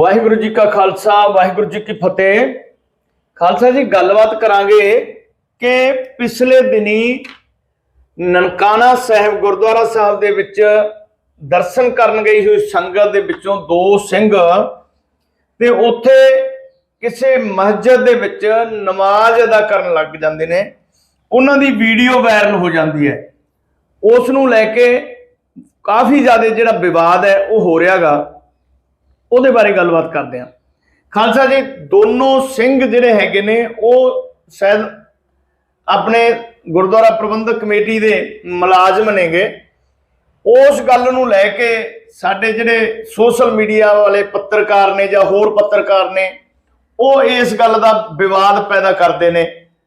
ਵਾਹਿਗੁਰੂ ਜੀ ਕਾ ਖਾਲਸਾ, ਵਾਹਿਗੁਰੂ ਜੀ ਕੀ ਫਤਿਹ। ਖਾਲਸਾ ਜੀ, ਗੱਲਬਾਤ ਕਰਾਂਗੇ ਕਿ ਪਿਛਲੇ ਦਿਨੀ ਨਨਕਾਣਾ ਸਾਹਿਬ, ਗੁਰਦੁਆਰਾ ਸਾਹਿਬ ਦੇ ਵਿੱਚ ਦਰਸ਼ਨ ਕਰਨ ਗਈ ਹੋਈ ਸੰਗਤ ਦੇ ਵਿੱਚੋਂ ਦੋ ਸਿੰਘ ਤੇ ਉੱਥੇ ਕਿਸੇ ਮਸਜਿਦ ਦੇ ਵਿੱਚ ਨਮਾਜ਼ ਅਦਾ ਕਰਨ ਲੱਗ ਜਾਂਦੇ ਨੇ। ਉਹਨਾਂ ਦੀ ਵੀਡੀਓ ਵਾਇਰਲ ਹੋ ਜਾਂਦੀ ਹੈ। ਉਸ ਨੂੰ ਲੈ ਕੇ ਕਾਫੀ ਜ਼ਿਆਦਾ ਜਿਹੜਾ ਵਿਵਾਦ ਹੈ, ਉਹ ਹੋ ਰਿਹਾਗਾ। ਉਹਦੇ ਬਾਰੇ ਗੱਲਬਾਤ ਕਰਦੇ ਹਾਂ। ਖਾਲਸਾ ਜੀ, ਦੋਨੋਂ ਸਿੰਘ ਜਿਹੜੇ ਹੈਗੇ ਨੇ, ਉਹ ਸ਼ਾਇਦ ਆਪਣੇ ਗੁਰਦੁਆਰਾ ਪ੍ਰਬੰਧਕ ਕਮੇਟੀ ਦੇ ਮੁਲਾਜ਼ਮ ਨੇਗੇ। ਉਸ ਗੱਲ ਨੂੰ ਲੈ ਕੇ ਸਾਡੇ ਜਿਹੜੇ ਸੋਸ਼ਲ ਮੀਡੀਆ ਵਾਲੇ ਪੱਤਰਕਾਰ ਨੇ ਜਾਂ ਹੋਰ ਪੱਤਰਕਾਰ ਨੇ, ਉਹ ਇਸ ਗੱਲ ਦਾ ਵਿਵਾਦ ਪੈਦਾ ਕਰਦੇ ਨੇ।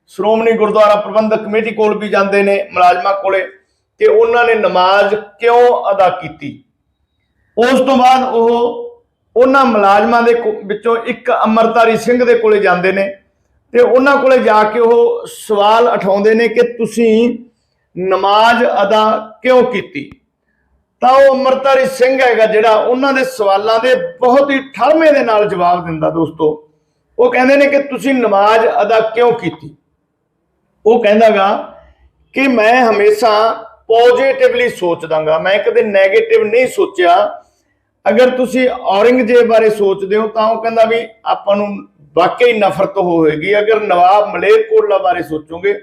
ਸ਼੍ਰੋਮਣੀ ਗੁਰਦੁਆਰਾ ਪ੍ਰਬੰਧਕ ਕਮੇਟੀ ਕੋਲ ਵੀ ਜਾਂਦੇ ਨੇ ਮੁਲਾਜ਼ਮਾਂ ਕੋਲੇ ਕਿ ਉਹਨਾਂ ਨੇ ਨਮਾਜ਼ ਕਿਉਂ ਅਦਾ ਕੀਤੀ? ਉਸ ਤੋਂ ਬਾਅਦ ਉਹ ਉਹਨਾਂ ਮੁਲਾਜ਼ਮਾਂ ਦੇ ਕੋ- ਵਿੱਚੋਂ ਇੱਕ ਅਮਰਤਾਰੀ ਸਿੰਘ ਦੇ ਕੋਲੇ ਜਾਂਦੇ ਨੇ ਤੇ ਉਹਨਾਂ ਕੋਲੇ ਜਾ ਕੇ ਉਹ ਸਵਾਲ ਉਠਾਉਂਦੇ ਨੇ ਕਿ ਤੁਸੀਂ ਨਮਾਜ਼ ਅਦਾ ਕਿਉਂ ਕੀਤੀ? ਤਾਂ ਉਹ ਅਮਰਤਾਰੀ ਸਿੰਘ ਹੈਗਾ ਜਿਹੜਾ ਉਹਨਾਂ ਦੇ ਸਵਾਲਾਂ ਦੇ ਬਹੁਤ ਹੀ ਠਰਮੇ ਦੇ ਨਾਲ ਜਵਾਬ ਦਿੰਦਾ ਦੋਸਤੋ। ਉਹ ਕਹਿੰਦੇ ਨੇ ਕਿ ਤੁਸੀਂ ਨਮਾਜ਼ ਅਦਾ ਕਿਉਂ ਕੀਤੀ? ਉਹ ਕਹਿੰਦਾਗਾ ਕਿ ਮੈਂ ਹਮੇਸ਼ਾ ਪੋਜ਼ਿਟਿਵਲੀ ਸੋਚਦਾਗਾ। ਮੈਂ ਕਦੇ 네ਗੇਟਿਵ ਨਹੀਂ ਸੋਚਿਆ। ਅਗਰ ਤੁਸੀਂ ਔਰੰਗਜ਼ੇਬ ਬਾਰੇ ਸੋਚਦੇ ਹੋ, ਤਾਂ ਉਹ ਕਹਿੰਦਾ ਵੀ ਆਪਾਂ ਨੂੰ ਵਾਕਈ ਨਫ਼ਰਤ ਹੋਵੇਗੀ। ਅਗਰ ਨਵਾਬ ਮਲੇਰਕੋਟਲਾ ਬਾਰੇ ਸੋਚੋਗੇ,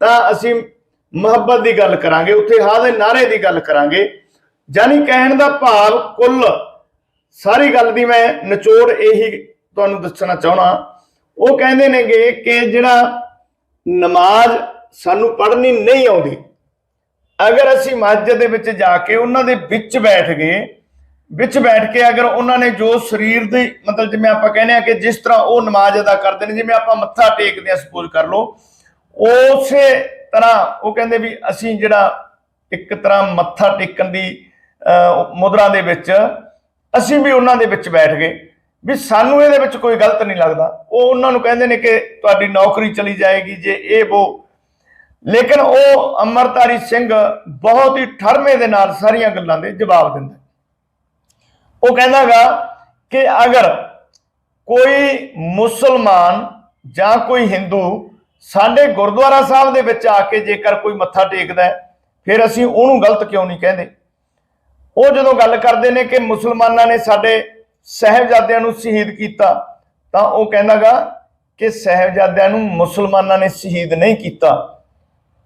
ਤਾਂ ਅਸੀਂ ਮੁਹੱਬਤ ਦੀ ਗੱਲ ਕਰਾਂਗੇ, ਉੱਥੇ ਹਾਂ ਦੇ ਨਾਰੇ ਦੀ ਗੱਲ ਕਰਾਂਗੇ। ਜਾਨੀ ਕਹਿਣ ਦਾ ਭਾਵ ਕੁੱਲ ਸਾਰੀ ਗੱਲ ਦੀ ਮੈਂ ਨਿਚੋੜ ਇਹੀ ਤੁਹਾਨੂੰ ਦੱਸਣਾ ਚਾਹਣਾ ਉਹ ਕਹਿੰਦੇ ਨੇਗੇ ਕਿ ਜਿਹੜਾ ਨਮਾਜ਼ ਸਾਨੂੰ ਪੜ੍ਹਨੀ ਨਹੀਂ ਆਉਂਦੀ, ਅਗਰ ਅਸੀਂ ਮਸਜਿਦ ਦੇ ਵਿੱਚ ਜਾ ਕੇ ਉਹਨਾਂ ਦੇ ਵਿੱਚ ਬੈਠ ਗਏ ਵਿੱਚ ਬੈਠ ਕੇ ਅਗਰ ਉਹਨਾਂ ਨੇ ਜੋ ਸਰੀਰ ਦੀ ਮਤਲਬ ਜਿਵੇਂ ਆਪਾਂ ਕਹਿੰਦੇ ਆ ਕਿ ਜਿਸ ਤਰ੍ਹਾਂ ਉਹ ਨਮਾਜ਼ ਅਦਾ ਕਰਦੇ ਨੇ ਜਿਵੇਂ ਆਪਾਂ ਮੱਥਾ ਟੇਕਦੇ ਆ ਸਪੋਜ਼ ਕਰ ਲਓ ਉਸੇ ਤਰ੍ਹਾਂ ਉਹ ਕਹਿੰਦੇ ਵੀ ਅਸੀਂ ਜਿਹੜਾ ਇੱਕ ਤਰ੍ਹਾਂ ਮੱਥਾ ਟੇਕਣ ਦੀ ਅਹ, ਮੁਦਰਾ ਦੇ ਵਿੱਚ ਅਸੀਂ ਵੀ ਉਹਨਾਂ ਦੇ ਵਿੱਚ ਬੈਠ ਗਏ ਵੀ ਸਾਨੂੰ ਇਹਦੇ ਵਿੱਚ ਕੋਈ ਗਲਤ ਨਹੀਂ ਲੱਗਦਾ। ਉਹ ਉਹਨਾਂ ਨੂੰ ਕਹਿੰਦੇ ਨੇ ਕਿ ਤੁਹਾਡੀ ਨੌਕਰੀ ਚਲੀ ਜਾਏਗੀ ਜੇ ਇਹ ਉਹ ਲੇਕਿਨ ਉਹ ਅਮਰਤਾਰੀ ਸਿੰਘ ਬਹੁਤ ਹੀ ਠਰਮੇ ਦੇ ਨਾਲ ਸਾਰੀਆਂ ਗੱਲਾਂ ਦੇ ਜਵਾਬ ਦਿੰਦਾ ਉਹ ਕਹਿੰਦਾਗਾ ਕਿ ਅਗਰ ਕੋਈ ਮੁਸਲਮਾਨ ਜਾਂ ਕੋਈ ਹਿੰਦੂ ਸਾਡੇ ਗੁਰਦੁਆਰਾ ਸਾਹਿਬ ਦੇ ਵਿੱਚ ਆ ਕੇ ਜੇਕਰ ਕੋਈ ਮੱਥਾ ਟੇਕਦਾ ਫਿਰ ਅਸੀਂ ਉਹਨੂੰ ਗਲਤ ਕਿਉਂ ਨਹੀਂ ਕਹਿੰਦੇ? ਉਹ ਜਦੋਂ ਗੱਲ ਕਰਦੇ ਨੇ ਕਿ ਮੁਸਲਮਾਨਾਂ ਨੇ ਸਾਡੇ ਸਹਿਬਜ਼ਾਦਿਆਂ ਨੂੰ ਸ਼ਹੀਦ ਕੀਤਾ, ਤਾਂ ਉਹ ਕਹਿੰਦਾਗਾ ਕਿ ਸਹਿਬਜ਼ਾਦਿਆਂ ਨੂੰ ਮੁਸਲਮਾਨਾਂ ਨੇ ਸ਼ਹੀਦ ਨਹੀਂ ਕੀਤਾ।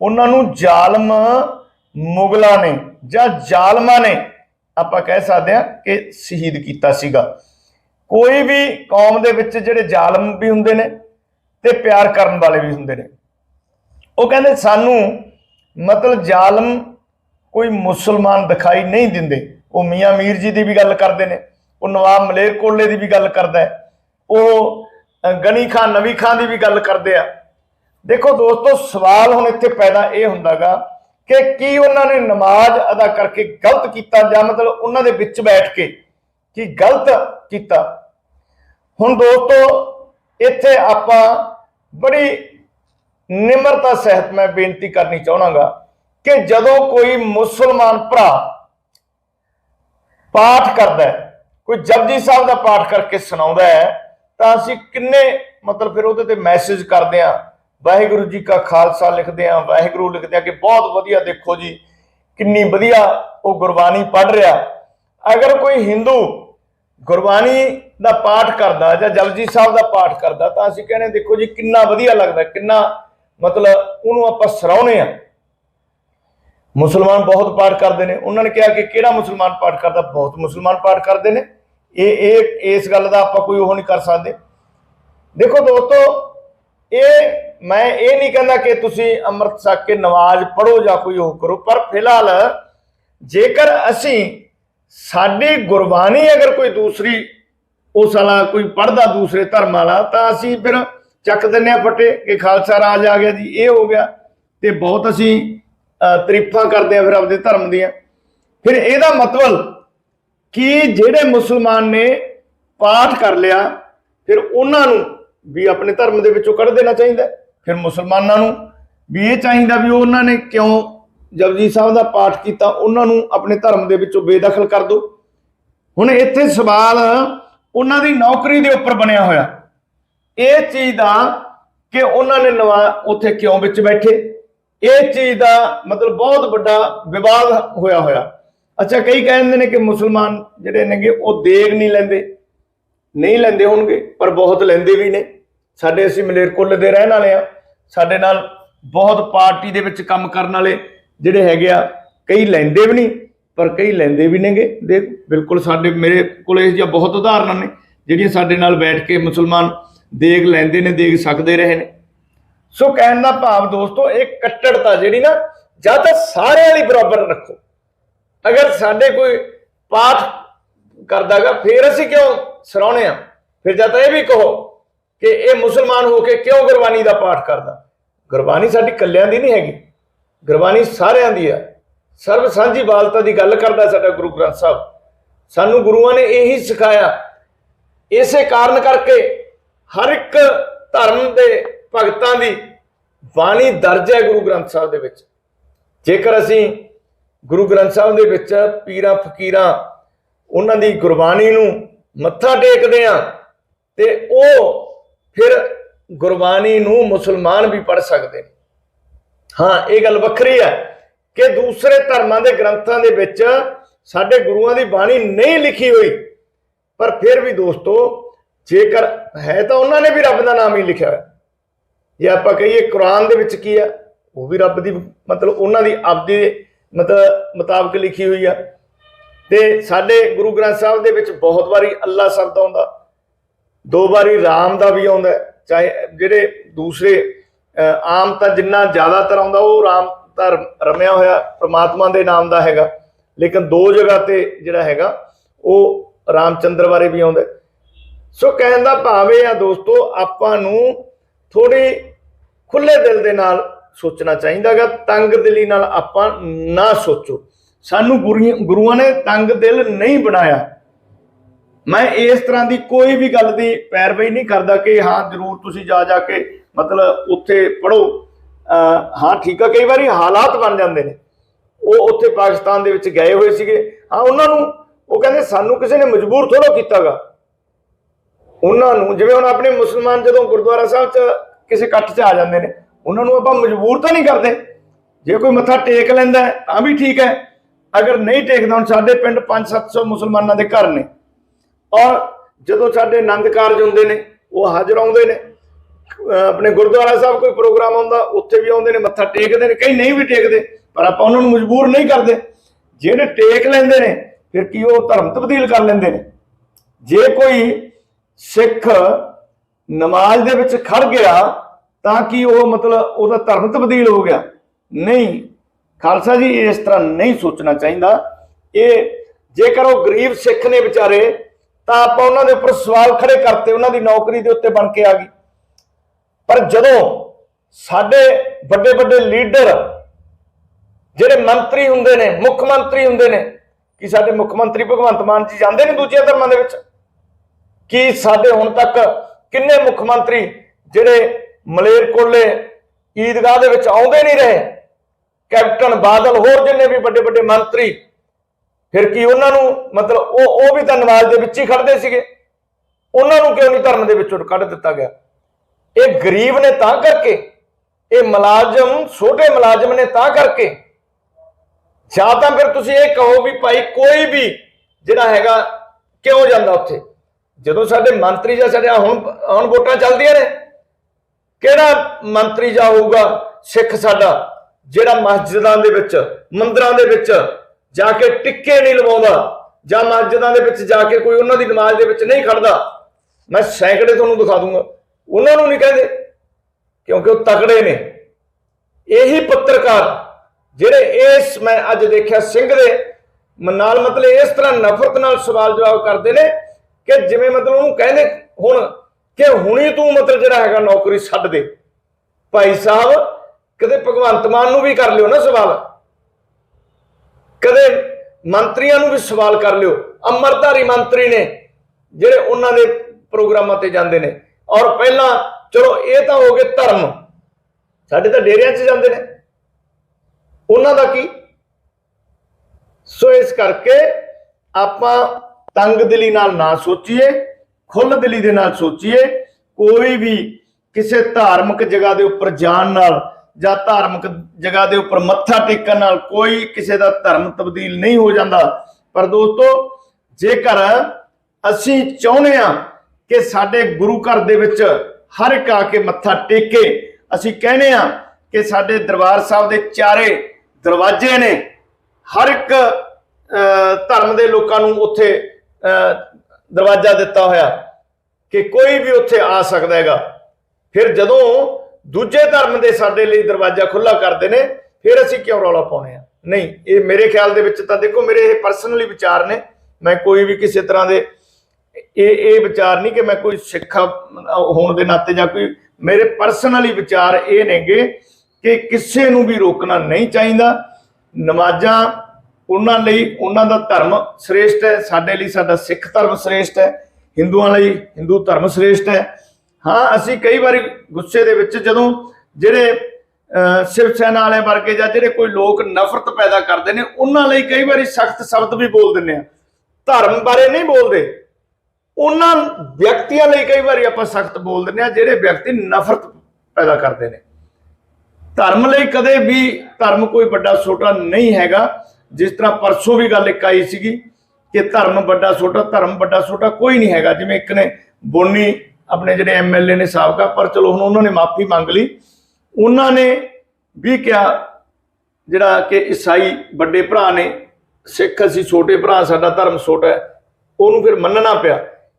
ਉਹਨਾਂ ਨੂੰ ਜ਼ਾਲਮ ਮੁਗਲਾਂ ਨੇ ਜਾਂ ਜ਼ਾਲਮਾਂ ਨੇ ਆਪਾਂ ਕਹਿ ਸਕਦੇ ਹਾਂ ਕਿ ਸ਼ਹੀਦ ਕੀਤਾ ਸੀਗਾ। ਕੋਈ ਵੀ ਕੌਮ ਦੇ ਵਿੱਚ ਜਿਹੜੇ ਜ਼ਾਲਮ ਵੀ ਹੁੰਦੇ ਨੇ ਤੇ ਪਿਆਰ ਕਰਨ ਵਾਲੇ ਵੀ ਹੁੰਦੇ ਨੇ। ਉਹ ਕਹਿੰਦੇ ਸਾਨੂੰ ਮਤਲਬ ਜ਼ਾਲਮ ਕੋਈ ਮੁਸਲਮਾਨ ਦਿਖਾਈ ਨਹੀਂ ਦਿੰਦੇ। ਉਹ ਮੀਆਂ ਮੀਰ ਜੀ ਦੀ ਵੀ ਗੱਲ ਕਰਦੇ ਨੇ ਉਹ ਨਵਾਬ ਮਲੇਰਕੋਟਲੇ ਦੀ ਵੀ ਗੱਲ ਕਰਦਾ ਹੈ ਉਹ ਅ, ਗਨੀ ਖਾਨ ਨਵੀ ਖਾਨ ਦੀ ਵੀ ਗੱਲ ਕਰਦੇ ਆ। ਦੇਖੋ ਦੋਸਤੋ ਸਵਾਲ ਹੁਣ ਇੱਥੇ ਪੈਦਾ ਇਹ ਹੁੰਦਾਗਾ ਕਿ ਕੀ ਉਹਨਾਂ ਨੇ ਨਮਾਜ਼ ਅਦਾ ਕਰਕੇ ਗਲਤ ਕੀਤਾ ਜਾਂ ਮਤਲਬ ਉਹਨਾਂ ਦੇ ਵਿੱਚ ਬੈਠ ਕੇ ਕੀ ਗਲਤ ਕੀਤਾ। ਹੁਣ ਦੋਸਤੋ, ਇੱਥੇ ਆਪਾਂ ਬੜੀ ਨਿਮਰਤਾ ਸਹਿਤ ਮੈਂ ਬੇਨਤੀ ਕਰਨੀ ਚਾਹਣਾਗਾ ਕਿ ਜਦੋਂ ਕੋਈ ਮੁਸਲਮਾਨ ਭਰਾ ਪਾਠ ਕਰਦਾ ਹੈ, ਕੋਈ ਜਪਜੀ ਸਾਹਿਬ ਦਾ ਪਾਠ ਕਰਕੇ ਸੁਣਾਉਂਦਾ ਹੈ, ਤਾਂ ਅਸੀਂ ਕਿੰਨੇ ਮਤਲਬ ਫਿਰ ਉਹਦੇ ਤੇ ਮੈਸੇਜ ਕਰਦੇ ਆ ਵਾਹਿਗੁਰੂ ਜੀ ਕਾ ਖਾਲਸਾ ਲਿਖਦੇ ਆ ਵਾਹਿਗੁਰੂ ਲਿਖਦੇ ਆ ਕਿ ਬਹੁਤ ਵਧੀਆ ਦੇਖੋ ਜੀ, ਕਿੰਨੀ ਵਧੀਆ ਉਹ ਗੁਰਬਾਣੀ ਪੜ੍ਹ ਰਿਹਾ। ਅਗਰ ਕੋਈ ਹਿੰਦੂ ਗੁਰਬਾਣੀ ਦਾ ਪਾਠ ਕਰਦਾ ਜਾਂ ਜਪਜੀ ਸਾਹਿਬ ਦਾ ਪਾਠ ਕਰਦਾ, ਤਾਂ ਅਸੀਂ ਕਹਿੰਦੇ ਦੇਖੋ ਜੀ, ਕਿੰਨਾ ਵਧੀਆ ਲੱਗਦਾ, ਕਿੰਨਾ ਮਤਲਬ ਉਹਨੂੰ ਆਪਾਂ ਸਰਾਉਨੇ ਆ ਮੁਸਲਮਾਨ ਬਹੁਤ ਪਾਠ ਕਰਦੇ ਨੇ। ਉਹਨਾਂ ਨੇ ਕਿਹਾ ਕਿ ਕਿਹੜਾ ਮੁਸਲਮਾਨ ਪਾਠ ਕਰਦਾ? ਬਹੁਤ ਮੁਸਲਮਾਨ ਪਾਠ ਕਰਦੇ ਨੇ। ਇਹ ਇਹ, ਇਸ ਗੱਲ ਦਾ ਆਪਾਂ ਕੋਈ ਉਹ ਨਹੀਂ ਕਰ ਸਕਦੇ। ਦੇਖੋ ਦੋਸਤੋ ਇਹ ਮੈਂ ਇਹ ਨਹੀਂ ਕਹਿੰਦਾ ਕਿ ਤੁਸੀਂ ਅੰਮ੍ਰਿਤ ਛਕ ਕੇ ਨਮਾਜ਼ ਪੜੋ ਜਾਂ ਕੋਈ ਉਹ ਕਰੋ ਪਰ ਫਿਲਹਾਲ ਜੇਕਰ ਅਸੀਂ ਸਾਡੀ ਗੁਰਬਾਣੀ ਅਗਰ ਕੋਈ ਦੂਸਰੀ ਉਸ ਵਾਲਾ ਕੋਈ ਪੜਦਾ ਦੂਸਰੇ ਧਰਮ ਵਾਲਾ ਤਾਂ ਅਸੀਂ ਫਿਰ ਚੱਕ ਦਿੰਨੇ ਆ ਫਟੇ ਕਿ ਖਾਲਸਾ ਰਾਜ ਆ ਗਿਆ ਜੀ ਇਹ ਹੋ ਗਿਆ। ਤੇ ਬਹੁਤ ਅਸੀਂ ਅ, ਤਾਰੀਫਾਂ ਕਰਦੇ ਆ ਫਿਰ ਆਪਦੇ ਧਰਮ ਦੀਆਂ। ਫਿਰ ਇਹਦਾ ਮਤਲਬ ਕਿ ਜਿਹੜੇ ਮੁਸਲਮਾਨ ਨੇ ਪਾਠ ਕਰ ਲਿਆ ਫਿਰ ਉਹਨਾਂ ਨੂੰ ਵੀ ਆਪਣੇ ਧਰਮ ਦੇ ਵਿੱਚੋਂ ਕੱਢ ਦੇਣਾ ਚਾਹੀਦਾ ਫਿਰ ਮੁਸਲਮਾਨਾਂ ਨੂੰ ਵੀ ਇਹ ਚਾਹੀਦਾ ਵੀ ਉਹਨਾਂ ਨੇ ਕਿਉਂ ਜਪਜੀ ਸਾਹਿਬ ਦਾ ਪਾਠ ਕੀਤਾ, ਉਹਨਾਂ ਨੂੰ ਆਪਣੇ ਧਰਮ ਦੇ ਵਿੱਚੋਂ ਬੇਦਖਲ ਕਰ ਦਿਓ। ਹੁਣ ਇੱਥੇ ਸਵਾਲ ਉਹਨਾਂ ਦੀ ਨੌਕਰੀ ਦੇ ਉੱਪਰ ਬਣਿਆ ਹੋਇਆ। ਇਹ ਚੀਜ਼ ਦਾ ਕਿ ਉਹਨਾਂ ਨੇ ਨਵਾਂ ਉੱਥੇ ਕਿਉਂ ਵਿੱਚ ਬੈਠੇ? ਇਹ ਚੀਜ਼ ਦਾ ਮਤਲਬ ਬਹੁਤ ਵੱਡਾ ਵਿਵਾਦ ਹੋਇਆ ਹੋਇਆ। ਅੱਛਾ, ਕਈ ਕਹਿੰਦੇ ਨੇ ਕਿ ਮੁਸਲਮਾਨ ਜਿਹੜੇ ਨੇਗੇ ਉਹ ਦੇਗ ਨਹੀਂ ਲੈਂਦੇ। ਨਹੀਂ ਲੈਂਦੇ ਹੋਣਗੇ, ਪਰ ਬਹੁਤ ਲੈਂਦੇ ਵੀ ਨੇ। ਸਾਡੇ ਅਸੀਂ ਮਲੇਰਕੋਟਲੇ ਦੇ ਰਹਿਣ ਵਾਲੇ ਆ ਸਾਡੇ ਨਾਲ ਬਹੁਤ ਪਾਰਟੀ ਦੇ ਵਿੱਚ ਕੰਮ ਕਰਨ ਵਾਲੇ ਜਿਹੜੇ ਹੈਗੇ ਆ, ਕਈ ਲੈਂਦੇ ਵੀ ਨਹੀਂ, ਪਰ ਕਈ ਲੈਂਦੇ ਵੀ ਨੇਗੇ। ਦੇਖ, ਬਿਲਕੁਲ ਸਾਡੇ, ਮੇਰੇ ਕੋਲ ਇਹ ਜਿਹੀਆਂ ਬਹੁਤ ਉਦਾਹਰਨਾਂ ਨੇ, ਜਿਹੜੀਆਂ ਸਾਡੇ ਨਾਲ ਬੈਠ ਕੇ ਮੁਸਲਮਾਨ ਦੇਖ ਲੈਂਦੇ ਨੇ ਦੇਖ ਸਕਦੇ ਰਹੇ ਨੇ। ਸੋ ਕਹਿਣ ਦਾ ਭਾਵ ਦੋਸਤੋ, ਇਹ ਕੱਟੜਤਾ ਜਿਹੜੀ ਨਾ, ਜਾਂ ਤਾਂ ਸਾਰਿਆਂ ਲਈ ਬਰਾਬਰ ਰੱਖੋ। ਅਗਰ ਸਾਡੇ ਕੋਈ ਪਾਠ ਕਰਦਾਗਾ, ਫਿਰ ਅਸੀਂ ਕਿਉਂ ਸਰਾਉਣੇ ਆ। ਫਿਰ ਜਾਂ ਤਾਂ ਇਹ ਵੀ ਕਹੋ ਕਿ ਇਹ ਮੁਸਲਮਾਨ ਹੋ ਕੇ ਕਿਉਂ ਗੁਰਬਾਣੀ ਦਾ ਪਾਠ ਕਰਦਾ? ਗੁਰਬਾਣੀ ਸਾਡੀ ਕੱਲਿਆਂ ਦੀ ਨਹੀਂ ਹੈਗੀ। ਗੁਰਬਾਣੀ ਸਾਰਿਆਂ ਦੀ ਆ। ਸਰਬ ਸਾਂਝੀ ਬਾਲਤਾ ਦੀ ਗੱਲ ਕਰਦਾ ਸਾਡਾ ਗੁਰੂ ਗ੍ਰੰਥ ਸਾਹਿਬ। ਸਾਨੂੰ ਗੁਰੂਆਂ ਨੇ ਇਹੀ ਸਿਖਾਇਆ। ਇਸੇ ਕਾਰਨ ਕਰਕੇ ਹਰ ਇੱਕ ਧਰਮ ਦੇ ਭਗਤਾਂ ਦੀ ਬਾਣੀ ਦਰਜ ਹੈ ਗੁਰੂ ਗ੍ਰੰਥ ਸਾਹਿਬ ਦੇ ਵਿੱਚ। ਜੇਕਰ ਅਸੀਂ ਗੁਰੂ ਗ੍ਰੰਥ ਸਾਹਿਬ ਦੇ ਵਿੱਚ ਪੀਰਾਂ, ਫਕੀਰਾਂ, ਉਹਨਾਂ ਦੀ ਗੁਰਬਾਣੀ ਨੂੰ ਮੱਥਾ ਟੇਕਦੇ ਆ ਤੇ ਉਹ ਫਿਰ ਗੁਰਬਾਣੀ ਨੂੰ ਮੁਸਲਮਾਨ ਵੀ ਪੜ ਸਕਦੇ ਨੇ। ਹਾਂ, ਇਹ ਗੱਲ ਵੱਖਰੀ ਹੈ ਕਿ ਦੂਸਰੇ ਧਰਮਾਂ ਦੇ ਗ੍ਰੰਥਾਂ ਦੇ ਵਿੱਚ ਸਾਡੇ ਗੁਰੂਆਂ ਦੀ ਬਾਣੀ ਨਹੀਂ ਲਿਖੀ ਹੋਈ, ਪਰ ਫਿਰ ਵੀ ਦੋਸਤੋ, ਜੇਕਰ ਹੈ ਤਾਂ ਉਹਨਾਂ ਨੇ ਵੀ ਰੱਬ ਦਾ ਨਾਮ ਹੀ ਲਿਖਿਆ ਹੋਇਆ। ਜੇ ਆਪਾਂ ਕਹੀਏ ਕੁਰਾਨ ਦੇ ਵਿੱਚ ਕੀ ਆ ਉਹ ਵੀ ਰੱਬ ਦੀ ਮਤਲਬ ਉਹਨਾਂ ਦੀ ਆਪਦੀ ਮਤਲਬ ਮੁਤਾਬਕ ਲਿਖੀ ਹੋਈ ਆ। ਤੇ ਸਾਡੇ ਗੁਰੂ ਗ੍ਰੰਥ ਸਾਹਿਬ ਦੇ ਵਿੱਚ ਬਹੁਤ ਵਾਰੀ ਅੱਲਾ ਸ਼ਬਦ ਆਉਂਦਾ। ਦੋ ਵਾਰੀ ਰਾਮ ਦਾ ਵੀ ਆਉਂਦਾ, ਚਾਹੇ ਜਿਹੜੇ ਦੂਸਰੇ ਆਮ ਤਾਂ ਜਿੰਨਾ ਜ਼ਿਆਦਾਤਰ ਆਉਂਦਾ, ਉਹ ਰਾਮ ਧਰਮ ਰਮਿਆ ਹੋਇਆ, ਪ੍ਰਮਾਤਮਾ ਦੇ ਨਾਮ ਦਾ ਹੈਗਾ। ਲੇਕਿਨ ਦੋ ਜਗ੍ਹਾ ਤੇ ਜਿਹੜਾ ਹੈਗਾ, ਉਹ ਰਾਮਚੰਦਰ ਬਾਰੇ ਵੀ ਆਉਂਦਾ। ਸੋ ਕਹਿਣ ਦਾ ਭਾਵ ਇਹ ਆ ਦੋਸਤੋ, ਆਪਾਂ ਨੂੰ ਥੋੜੀ ਖੁੱਲੇ ਦਿਲ ਦੇ ਨਾਲ ਸੋਚਣਾ ਚਾਹੀਦਾਗਾ ਤੰਗ ਦਿਲੀ ਨਾਲ ਆਪਾਂ ਨਾ ਸੋਚੋ। ਸਾਨੂੰ ਗੁਰੂ- ਗੁਰੂਆਂ ਨੇ ਤੰਗ ਦਿਲ ਨਹੀਂ ਬਣਾਇਆ। ਮੈਂ ਇਸ ਤਰ੍ਹਾਂ ਦੀ ਕੋਈ ਵੀ ਗੱਲ ਦੀ ਪੈਰਵਾਈ ਨਹੀਂ ਕਰਦਾ ਕਿ ਹਾਂ, ਜ਼ਰੂਰ ਤੁਸੀਂ ਜਾ ਜਾ ਕੇ ਮਤਲਬ ਉੱਥੇ ਪੜੋ ਹਾਂ, ਠੀਕ ਆ, ਕਈ ਵਾਰੀ ਹਾਲਾਤ ਬਣ ਜਾਂਦੇ ਨੇ। ਉਹ ਉੱਥੇ ਪਾਕਿਸਤਾਨ ਦੇ ਵਿੱਚ ਗਏ ਹੋਏ ਸੀਗੇ। ਹਾਂ, ਉਹਨਾਂ ਨੂੰ ਉਹ ਕਹਿੰਦੇ, ਸਾਨੂੰ ਕਿਸੇ ਨੇ ਮਜਬੂਰ ਥੋੜੋ ਕੀਤਾਗਾ। ਉਹਨਾਂ ਨੂੰ, ਜਿਵੇਂ ਹੁਣ ਆਪਣੇ ਮੁਸਲਮਾਨ ਜਦੋਂ ਗੁਰਦੁਆਰਾ ਸਾਹਿਬ 'ਚ ਕਿਸੇ ਇਕੱਠ 'ਚ ਆ ਜਾਂਦੇ ਨੇ, ਉਹਨਾਂ ਨੂੰ ਆਪਾਂ ਮਜਬੂਰ ਤਾਂ ਨਹੀਂ ਕਰਦੇ। ਜੇ ਕੋਈ ਮੱਥਾ ਟੇਕ ਲੈਂਦਾ ਤਾਂ ਵੀ ਠੀਕ ਹੈ। ਅਗਰ ਨਹੀਂ ਟੇਕਦਾ ਹੁਣ ਸਾਡੇ ਪਿੰਡ 5-700 ਮੁਸਲਮਾਨਾਂ ਦੇ ਘਰ ਨੇ ਔਰ ਜਦੋਂ ਸਾਡੇ ਆਨੰਦ ਕਾਰਜ ਹੁੰਦੇ ਨੇ, ਉਹ ਹਾਜ਼ਰ ਆਉਂਦੇ ਨੇ। ਆਪਣੇ ਗੁਰਦੁਆਰਾ ਸਾਹਿਬ ਕੋਈ ਪ੍ਰੋਗਰਾਮ ਆਉਂਦਾ, ਉੱਥੇ ਵੀ ਆਉਂਦੇ ਨੇ, ਮੱਥਾ ਟੇਕਦੇ ਨੇ, ਕਈ ਨਹੀਂ ਵੀ ਟੇਕਦੇ, ਪਰ ਆਪਾਂ ਉਹਨਾਂ ਨੂੰ ਮਜਬੂਰ ਨਹੀਂ ਕਰਦੇ। ਜਿਹੜੇ ਟੇਕ ਲੈਂਦੇ ਨੇ, ਫਿਰ ਕੀ ਉਹ ਧਰਮ ਤਬਦੀਲ ਕਰ ਲੈਂਦੇ ਨੇ? ਜੇ ਕੋਈ ਸਿੱਖ ਨਮਾਜ਼ ਦੇ ਵਿੱਚ ਖੜ ਗਿਆ, ਤਾਂ ਕਿ ਉਹ ਮਤਲਬ ਉਹਦਾ ਧਰਮ ਤਬਦੀਲ ਹੋ ਗਿਆ? ਨਹੀਂ। ਖਾਲਸਾ ਜੀ ਇਸ ਤਰ੍ਹਾਂ ਨਹੀਂ ਸੋਚਣਾ ਚਾਹੀਦਾ। ਇਹ ਜੇਕਰ ਉਹ ਗਰੀਬ ਸਿੱਖ ਨੇ ਵਿਚਾਰੇ, ਤਾਂ ਆਪਾਂ ਉਹਨਾਂ ਦੇ ਉੱਪਰ ਸਵਾਲ ਖੜੇ ਕਰਤੇ, ਉਹਨਾਂ ਦੀ ਨੌਕਰੀ ਦੇ ਉੱਤੇ ਬਣ ਕੇ ਆ ਗਈ। ਪਰ ਜਦੋਂ ਸਾਡੇ ਵੱਡੇ ਵੱਡੇ ਲੀਡਰ, ਜਿਹੜੇ ਮੰਤਰੀ ਹੁੰਦੇ ਨੇ, ਮੁੱਖ ਮੰਤਰੀ ਹੁੰਦੇ ਨੇ, ਕਿ ਸਾਡੇ ਮੁੱਖ ਮੰਤਰੀ ਭਗਵੰਤ ਮਾਨ ਜੀ ਜਾਂਦੇ ਨੇ ਦੂਜੀਆਂ ਧਰਮਾਂ ਦੇ ਵਿੱਚ? ਕਿ ਸਾਡੇ ਹੁਣ ਤੱਕ ਕਿੰਨੇ ਮੁੱਖ ਮੰਤਰੀ ਜਿਹੜੇ ਮਲੇਰਕੋਟਲੇ ਈਦਗਾਹ ਦੇ ਵਿੱਚ ਆਉਂਦੇ ਨਹੀਂ ਰਹੇ? ਕੈਪਟਨ ਬਾਦਲ ਹੋਰ ਜਿੰਨੇ ਵੀ ਵੱਡੇ ਵੱਡੇ ਮੰਤਰੀ, ਫਿਰ ਕੀ ਉਹਨਾਂ ਨੂੰ ਮਤਲਬ ਉਹ ਉਹ ਵੀ ਤਾਂ ਨਮਾਜ਼ ਦੇ ਵਿੱਚ ਹੀ ਖੜਦੇ ਸੀਗੇ। ਉਹਨਾਂ ਨੂੰ ਕਿਉਂ ਨਹੀਂ ਧਰਮ ਦੇ ਵਿੱਚੋਂ ਕੱਢ ਦਿੱਤਾ ਗਿਆ? ਇਹ ਗਰੀਬ ਨੇ ਤਾਂ ਕਰਕੇ, ਇਹ ਮੁਲਾਜ਼ਮ, ਛੋਟੇ ਮੁਲਾਜ਼ਮ ਨੇ ਤਾਂ ਕਰਕੇ। ਜਾਂ ਤਾਂ ਫਿਰ ਤੁਸੀਂ ਇਹ ਕਹੋ ਵੀ ਭਾਈ ਕੋਈ ਵੀ ਜਿਹੜਾ ਹੈਗਾ ਕਿਉਂ ਜਾਂਦਾ ਉੱਥੇ? ਜਦੋਂ ਸਾਡੇ ਮੰਤਰੀ ਜਾਂ ਸਾਡੇ ਹੁਣ ਹੁਣ ਵੋਟਾਂ ਚੱਲਦੀਆਂ ਨੇ, ਕਿਹੜਾ ਮੰਤਰੀ ਜਾ ਹੋਊਗਾ ਸਿੱਖ ਸਾਡਾ? ਜਿਹੜਾ ਮਸਜਿਦਾਂ ਦੇ ਵਿੱਚ, ਮੰਦਰਾਂ ਦੇ ਵਿੱਚ ਜਾ ਕੇ ਟਿੱਕੇ ਨਹੀਂ ਲਵਾਉਂਦਾ, ਜਾਂ ਮਸਜਿਦਾਂ ਦੇ ਵਿੱਚ ਜਾ ਕੇ ਕੋਈ ਉਹਨਾਂ ਦੀ ਨਮਾਜ਼ ਦੇ ਵਿੱਚ ਨਹੀਂ ਖੜਦਾ, ਮੈਂ ਸੈਂਕੜੇ ਤੁਹਾਨੂੰ ਦਿਖਾ ਦੂੰਗਾ। ਉਹਨਾਂ ਨੂੰ ਨਹੀਂ ਕਹਿੰਦੇ, ਕਿਉਂਕਿ ਉਹ ਤਕੜੇ ਨੇ। ਇਹੀ ਪੱਤਰਕਾਰ ਜਿਹੜੇ ਇਸ ਮੈਂ ਅੱਜ ਦੇਖਿਆ ਸਿੰਘ ਦੇ ਨਾਲ ਮਤਲਬ ਇਸ ਤਰ੍ਹਾਂ ਨਫ਼ਰਤ ਨਾਲ ਸਵਾਲ ਜਵਾਬ ਕਰਦੇ ਨੇ ਕਿ ਜਿਵੇਂ ਮਤਲਬ ਉਹਨੂੰ ਕਹਿੰਦੇ ਹੁਣ ਕਿ ਹੁਣੀ ਤੂੰ ਮਤਲਬ ਜਿਹੜਾ ਹੈਗਾ ਨੌਕਰੀ ਛੱਡ ਦੇ। ਭਾਈ ਸਾਹਿਬ ਕਦੇ ਭਗਵੰਤ ਮਾਨ ਨੂੰ ਵੀ ਕਰ ਲਿਓ ਨਾ ਸਵਾਲ। ਕਦੇ ਮੰਤਰੀਆਂ ਨੂੰ ਵੀ ਸਵਾਲ ਕਰ ਲਿਓ। ਅਮਰਧਾਰੀ ਮੰਤਰੀ ਨੇ, ਜਿਹੜੇ ਉਹਨਾਂ ਦੇ ਪ੍ਰੋਗਰਾਮਾਂ ਤੇ ਜਾਂਦੇ ਨੇ। ਔਰ ਪਹਿਲਾਂ, ਚਲੋ, ਇਹ ਤਾਂ ਹੋ ਗਏ ਧਰਮ। ਸਾਡੇ ਤਾਂ ਡੇਰਿਆਂ 'ਚ ਜਾਂਦੇ ਨੇ। ਉਹਨਾਂ ਦਾ ਕੀ? ਸੋ ਇਸ ਕਰਕੇ ਆਪਾਂ ਤੰਗ ਦਿਲੀ ਨਾਲ ਨਾ ਸੋਚੀਏ ਖੁੱਲ ਦਿਲੀ ਦੇ ਨਾਲ ਸੋਚੀਏ। ਕੋਈ ਵੀ ਕਿਸੇ ਧਾਰਮਿਕ ਜਗ੍ਹਾ ਦੇ ਉੱਪਰ ਜਾਣ ਨਾਲ ਜਾਂ ਧਾਰਮਿਕ ਜਗ੍ਹਾ ਦੇ ਉੱਪਰ ਮੱਥਾ ਟੇਕਣ ਨਾਲ ਕੋਈ ਕਿਸੇ ਦਾ ਧਰਮ ਤਬਦੀਲ ਨਹੀਂ ਹੋ ਜਾਂਦਾ। ਪਰ ਦੋਸਤੋ ਜੇਕਰ ਅਸੀਂ ਚਾਹੁੰਦੇ ਆ ਕਿ ਸਾਡੇ ਗੁਰੂ ਘਰ ਦੇ ਵਿੱਚ ਹਰ ਇੱਕ ਆ ਕੇ ਮੱਥਾ ਟੇਕੇ ਅਸੀਂ ਕਹਿੰਦੇ ਆ ਕਿ ਸਾਡੇ ਦਰਬਾਰ ਸਾਹਿਬ ਦੇ ਚਾਰੇ ਦਰਵਾਜ਼ੇ ਨੇ ਹਰ ਇੱਕ ਅਹ, ਧਰਮ ਦੇ ਲੋਕਾਂ ਨੂੰ ਉੱਥੇ ਅਹ, ਦਰਵਾਜ਼ਾ ਦਿੱਤਾ ਹੋਇਆ ਕਿ ਕੋਈ ਵੀ ਉੱਥੇ ਆ ਸਕਦਾ ਹੈਗਾ। ਫਿਰ ਜਦੋਂ ਦੂਜੇ ਧਰਮ ਦੇ ਸਾਡੇ ਲਈ ਦਰਵਾਜ਼ਾ ਖੁੱਲਾ ਕਰਦੇ ਨੇ, ਫਿਰ ਅਸੀਂ ਕਿਉਂ ਰੌਲਾ ਪਾਉਨੇ ਆ ਨਹੀਂ, ਇਹ ਮੇਰੇ ਖਿਆਲ ਦੇ ਵਿੱਚ ਤਾਂ ਦੇਖੋ, ਮੇਰੇ ਇਹ ਪਰਸਨਲੀ ਵਿਚਾਰ ਨੇ। ਮੈਂ ਕੋਈ ਵੀ ਕਿਸੇ ਤਰ੍ਹਾਂ ਦੇ, ਇਹ ਇਹ ਵਿਚਾਰ ਨਹੀਂ ਕਿ ਮੈਂ ਕੋਈ ਸਿੱਖ ਹੋਣ ਦੇ ਨਾਤੇ ਜਾਂ ਕੋਈ, ਮੇਰੇ ਪਰਸਨਲੀ ਵਿਚਾਰ ਇਹ ਨੇਗੇ ਕਿ ਕਿਸੇ ਨੂੰ ਵੀ ਰੋਕਣਾ ਨਹੀਂ ਚਾਹੀਦਾ। ਨਮਾਜ਼ਾਂ ਉਹਨਾਂ ਲਈ, ਉਹਨਾਂ ਦਾ ਧਰਮ ਸ੍ਰੇਸ਼ਟ ਹੈ, ਸਾਡੇ ਲਈ ਸਾਡਾ ਸਿੱਖ ਧਰਮ ਸ੍ਰੇਸ਼ਟ ਹੈ, ਹਿੰਦੂਆਂ ਲਈ ਹਿੰਦੂ ਧਰਮ ਸ੍ਰੇਸ਼ਟ ਹੈ। ਹਾਂ, ਅਸੀਂ ਕਈ ਵਾਰੀ ਗੁੱਸੇ ਦੇ ਵਿੱਚ ਜਦੋਂ ਜਿਹੜੇ ਸ਼ਿਵ ਸੈਨਾ ਵਾਲੇ ਵਰਗੇ ਜਾਂ ਜਿਹੜੇ ਕੋਈ ਲੋਕ ਨਫ਼ਰਤ ਪੈਦਾ ਕਰਦੇ ਨੇ, ਉਹਨਾਂ ਲਈ ਕਈ ਵਾਰੀ ਸਖਤ ਸ਼ਬਦ ਵੀ ਬੋਲ ਦਿੰਦੇ ਆ ਧਰਮ ਬਾਰੇ ਨਹੀਂ ਬੋਲਦੇ। ਉਹਨਾਂ ਵਿਅਕਤੀਆਂ ਲਈ ਕਈ ਵਾਰੀ ਆਪਾਂ ਸਖਤ ਬੋਲ ਦਿੰਦੇ ਆ ਜਿਹੜੇ ਵਿਅਕਤੀ ਨਫ਼ਰਤ ਪੈਦਾ ਕਰਦੇ ਨੇ। ਧਰਮ ਲਈ ਕਦੇ ਵੀ ਧਰਮ ਕੋਈ ਵੱਡਾ ਛੋਟਾ ਨਹੀਂ ਹੈਗਾ। ਜਿਸ ਤਰ੍ਹਾਂ ਪਰਸੋਂ ਵੀ ਗੱਲ ਇੱਕ ਆਈ ਸੀਗੀ ਕਿ ਧਰਮ ਵੱਡਾ ਛੋਟਾ, ਧਰਮ ਵੱਡਾ ਛੋਟਾ ਕੋਈ ਨਹੀਂ ਹੈਗਾ। ਜਿਵੇਂ ਇੱਕ ਨੇ ਬੋਨੀ ਆਪਣੇ ਜਿਹੜੇ ਐਮਐਲਏ ਨੇ ਸਾਬਕਾ, ਪਰ ਚਲੋ ਹੁਣ ਉਹਨਾਂ ਨੇ ਮਾਫੀ ਮੰਗ ਲਈ। ਉਹਨਾਂ ਨੇ ਵੀ ਕਿਹਾ, ਜਿਹੜਾ ਕਿ ਈਸਾਈ ਵੱਡੇ ਭਰਾ ਨੇ, ਸਿੱਖ ਅਸੀਂ ਛੋਟੇ ਭਰਾ, ਸਾਡਾ ਧਰਮ ਛੋਟਾ ਹੈ, ਉਹਨੂੰ ਫਿਰ ਮੰਨਣਾ ਪਿਆ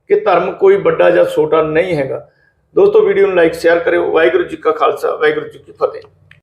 ਕਿ ਧਰਮ ਕੋਈ ਵੱਡਾ ਜਾਂ ਛੋਟਾ ਨਹੀਂ ਹੈਗਾ। ਦੋਸਤੋ, ਵੀਡੀਓ ਨੂੰ ਲਾਈਕ, ਸ਼ੇਅਰ ਕਰਿਓ। ਵਾਹਿਗੁਰੂ ਜੀ ਕਾ ਖਾਲਸਾ, ਵਾਹਿਗੁਰੂ ਜੀ ਕੀ ਫਤਿਹ।